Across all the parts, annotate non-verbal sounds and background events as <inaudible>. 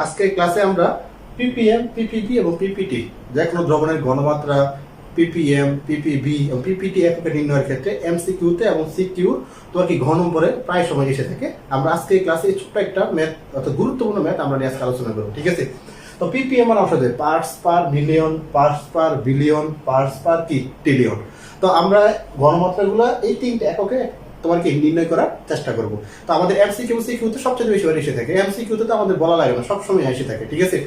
আজকের ক্লাসে আমরা পিপিএম পিপিবি এবং পিপিটি যে কোনো দ্রবণের ঘনমাত্রা পিপিএম পিপিবি এবং পিপিটি এককে নির্ণয়ের ক্ষেত্রে এমসিকিউতে এবং সিকিউ তোমার কি ঘন নম্বরে প্রায় সময় এসে থাকে। আমরা আজকে এই ক্লাসে ছোট্ট একটা ম্যাথ অর্থাৎ গুরুত্বপূর্ণ ম্যাথ আমরা নিয়ে আজকে আলোচনা করব, ঠিক আছে? তো পিপিএম মানে অংশ parts per million parts per billion parts per কি ট্রিলিয়ন তো আমরা ঘনমাত্রাগুলো এই তিনটে এককে তোমার কি নির্ণয় করার চেষ্টা করব। তো আমাদের এমসিকিউ সিকিউ তো সবচেয়ে বেশি এসে থাকে। এমসিকিউ তো আমাদের বলা লাগে না, সবসময় এসে থাকে, ঠিক আছে?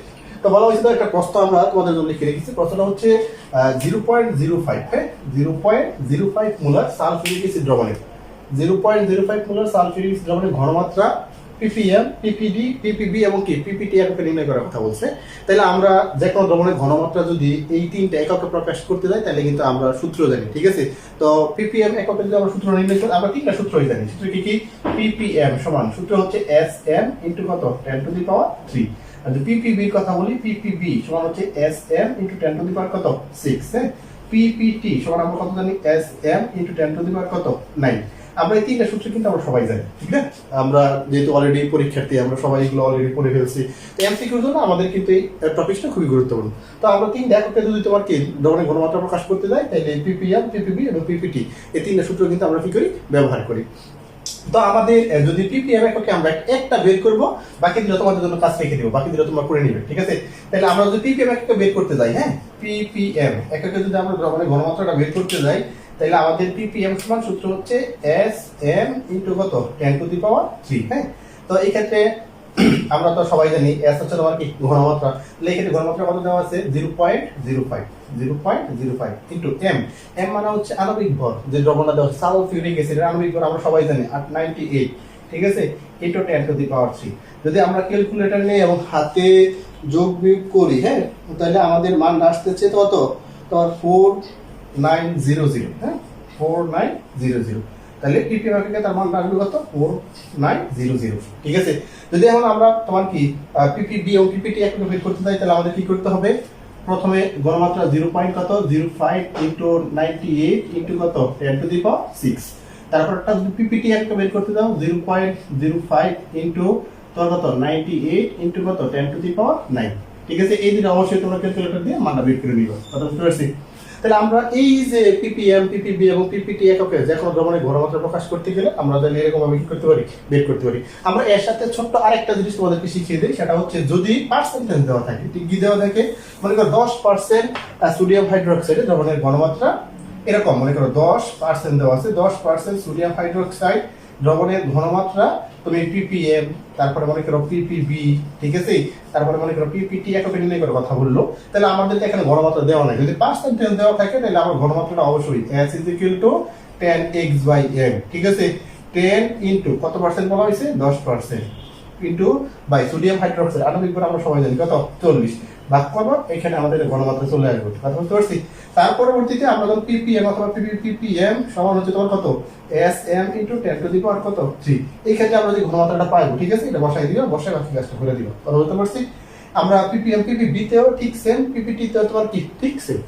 তো বলা হয়েছে একটা প্রশ্ন আমরা তোমাদের জন্য লিখে রেখেছি। প্রশ্নটা হচ্ছে জিরো পয়েন্ট জিরো ফাইভ হ্যাঁ? Zero point zero five molar sulphuric acid দ্রবণে। Zero point zero five molar sulphuric acid দ্রবণের ঘনমাত্রা পিপিএম পিপিডি পিপিবি এবং কি পিপিটি এককে নির্ণয় করার কথা বলছে। তাহলে আমরা যে কোনো দ্রবণের ঘনমাত্রা যদি এই তিনটা এককে প্রকাশ করতে যাই তাহলে কিন্তু আমরা সূত্র জানি, ঠিক আছে? তো পিপিএম এককে যদি আমরা সূত্র নির্ণয় করি, আমরা তিনটা সূত্রই জানি। সূত্র কি কি? পিপিএম সমান, সূত্র হচ্ছে এস এম ইন্টু কত? Ten to the power three আর যদি পিপিবির কথা বলি পিপিবি সমান হচ্ছে S M into ten to the power কত? সিক্স হ্যাঁ? পিপিটি সমান আমরা কত জানি? S M into ten to the power কত? নাইন আমরা এই তিনটা সূত্র কিন্তু আমরা সবাই জানি, ঠিক আছে আমরা যেহেতু অলরেডি পরীক্ষার্থী, আমরা সবাই এগুলো অলরেডি পড়ে ফেলছি। এমসিকিউর জন্য আমাদের কিন্তু এই টপিকটা খুবই গুরুত্বপূর্ণ। তো আমরা তিন এককে যদি তোমার কি, ধরনের ঘনমাত্রা প্রকাশ করতে যাই, তাহলে পিপিএম পিপিবি এবং পিপিটি এই তিনটা সূত্র কিন্তু আমরা কি করি? ব্যবহার করি। তো আমাদের যদি পিপিএম এককে আমরা একটা বের করব বাকি দিলে তোমাদের জন্য কাজ রেখে দেবো বাকি দিলে তোমরা করে নিবে, ঠিক আছে? তাহলে আমরা যদি পিপিএম এককে বের করতে যাই হ্যাঁ? পিপিএম এককে যদি আমরা মানে ঘনমাত্রাটা বের করতে যাই তাহলে আমাদের পিপিএম সমান সূত্র হচ্ছে এস এম ইন্টু কত? Ten to the power three হ্যাঁ? তো এই ক্ষেত্রে <clears throat> আমরা তো সবাই জানি এস হচ্ছে তোমার কি? ঘনমাত্রা। তাহলে এই ক্ষেত্রে ঘনমাত্রা কত দেওয়া আছে zero point zero five zero point zero five into M M মানে হচ্ছে আণবিক ভর, যে দ্রবণটা দেওয়া সালফিউরিক অ্যাসিড আণবিক ভর আমরা সবাই জানি, আট নাইনটি এইট ঠিক আছে? Into ten to the power three যদি আমরা ক্যালকুলেটর নিই এবং হাতে যোগ বিয়োগ করি হ্যাঁ? তাহলে আমাদের মান আসতেছে কত? তোমার ফোর নাইন জিরো জিরো হ্যাঁ? Four nine zero zero. তাহলে মার্কেটে তার মান আসবে কত? Four nine zero zero. ঠিক আছে? যদি এখন আমরা তোমার কি পিপিবি এবং পিপিটি বের করতে চাই, তাহলে আমাদের কি করতে হবে? প্রথমে গণমাত্রা জিরো পয়েন্ট কত? Zero five into ninety eight into কত? Ten to the power six তারপর একটা যদি পিপিটি একটা বের করতে দাও, zero point zero five into তোর কত? নাইনটি এইট ইন্টু কত? Ten to the power nine ঠিক আছে? এই দিনে অবশ্যই তোমরা ক্যালকুলেটর দিয়ে মানটা বের করে নিবা। কথা বুঝতে পারছি? তাহলে আমরা এই যে পিপিএম পিপিবি এবং পিপিটি এককে যে কোনো ধরনের ঘনমাত্রা প্রকাশ করতে গেলে আমরা তাহলে এরকম ভাবে কি করতে পারি? বের করতে পারি। আমরা এর সাথে ছোট্ট আরেকটা জিনিস তোমাদেরকে শিখিয়ে দিই, সেটা হচ্ছে যদি পার্সেন্টেজ দেওয়া থাকে কি দেওয়া থাকে? মনে করো দশ পার্সেন্ট সোডিয়াম হাইড্রোক্সাইডে দ্রবণের ঘনমাত্রা এরকম, মনে করো দশ পার্সেন্ট দেওয়া আছে, দশ পার্সেন্ট সোডিয়াম হাইড্রোক্সাইড দ্রবণের ঘনমাত্রা, তুমি পিপিএম তারপরে মনে করো পিপিবি ঠিক আছে? তারপরে মনে করো পিপিটি এককে নির্ণয় করে কথা বলল। তাহলে আমাদের এখানে ঘনমাত্রা দেওয়া নাই। যদি পার্সেন্টেজ দেওয়া থাকে, তাহলে আমার ঘনমাত্রাটা অবশ্যই S is equal to ten X by M ঠিক আছে? টেন ইন্টু কত পার্সেন্ট বলা হয়েছে? দশ percent into by sodium hydroxide. আণবিক ভর আমরা সবাই জানি কত? চল্লিশ। ভাগ করব এখানে আমাদের ঘনমাত্রা চলে আসবে। কথা বুঝতে পারছি? তার পরবর্তীতে আমরা যখন পিপিএম অথবা পিপিএম সমান হচ্ছে তোমার কত? S M into ten to the power কত? থ্রি এই ক্ষেত্রে আমরা যে ঘনমাত্রাটা পাইবো, ঠিক আছে? এটা বসাই দিও বসাই বাকি কাজটা করে দিও কথা বলতে পারছি? আমরা পিপিএম পিপিবি তেও ঠিক সেম পিপিটি তেও তোমার কি? ঠিক সেম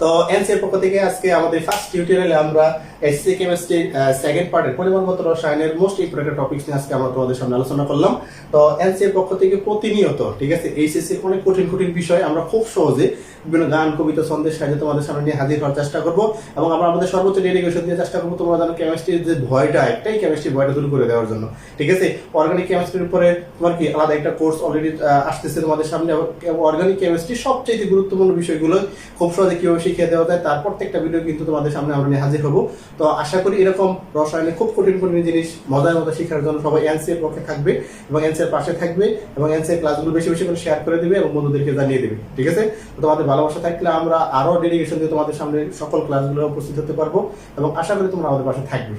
তো এনসিএর পক্ষ থেকে আজকে আমাদের ফার্স্ট টিউটোরিয়ালে আমরা এসসি কেমিস্ট্রি সেকেন্ড পার্টের পরিমাণগত রসায়নের মোস্ট ইম্পর্টেন্ট টপিকস নিয়ে আজকে আমরা তোমাদের সামনে আলোচনা করলাম। তো এনসিএর পক্ষ থেকে প্রতিনিয়ত, ঠিক আছে, এইচএসসি অনেক কঠিন কঠিন বিষয়, আমরা খুব সহজে বিভিন্ন গান, কবিতা ছন্দের সাহায্যে তোমাদের সামনে নিয়ে হাজির হওয়ার চেষ্টা করব এবং আমরা আমাদের সর্বোচ্চ ডেডিকেশন দিয়ে চেষ্টা করব তোমরা জানো কেমিস্ট্রির যে ভয়টা, একটাই কেমিস্ট্রির ভয়টা দূর করে দেওয়ার জন্য, ঠিক আছে? অর্গানিক কেমিস্ট্রির উপরে তোমার কি আলাদা একটা কোর্স অলরেডি আসতেছে তোমাদের সামনে অর্গানিক কেমিস্ট্রি সবচেয়ে গুরুত্বপূর্ণ বিষয়গুলো খুব সহজে কীভাবে শিখিয়ে দেওয়া যায়। তার প্রত্যেকটা ভিডিও কিন্তু তোমাদের সামনে আমরা নিয়ে হাজির হব। তো আশা করি এরকম রসায়নে খুব কঠিন কঠিন জিনিস মজার মতো শেখার জন্য সবাই এনসিএর পক্ষে থাকবে এবং এনসিএর পাশে থাকবে এবং এনসিএর ক্লাসগুলো বেশি বেশি করে শেয়ার করে দেবে এবং বন্ধুদেরকে জানিয়ে দেবে। ঠিক আছে? তোমাদের ভালোবাসা থাকলে আমরা আরও ডেডিকেশন দিয়ে তোমাদের সামনে সকল ক্লাসগুলো উপস্থিত হতে পারব এবং আশা করি তোমরা আমাদের পাশে থাকবে।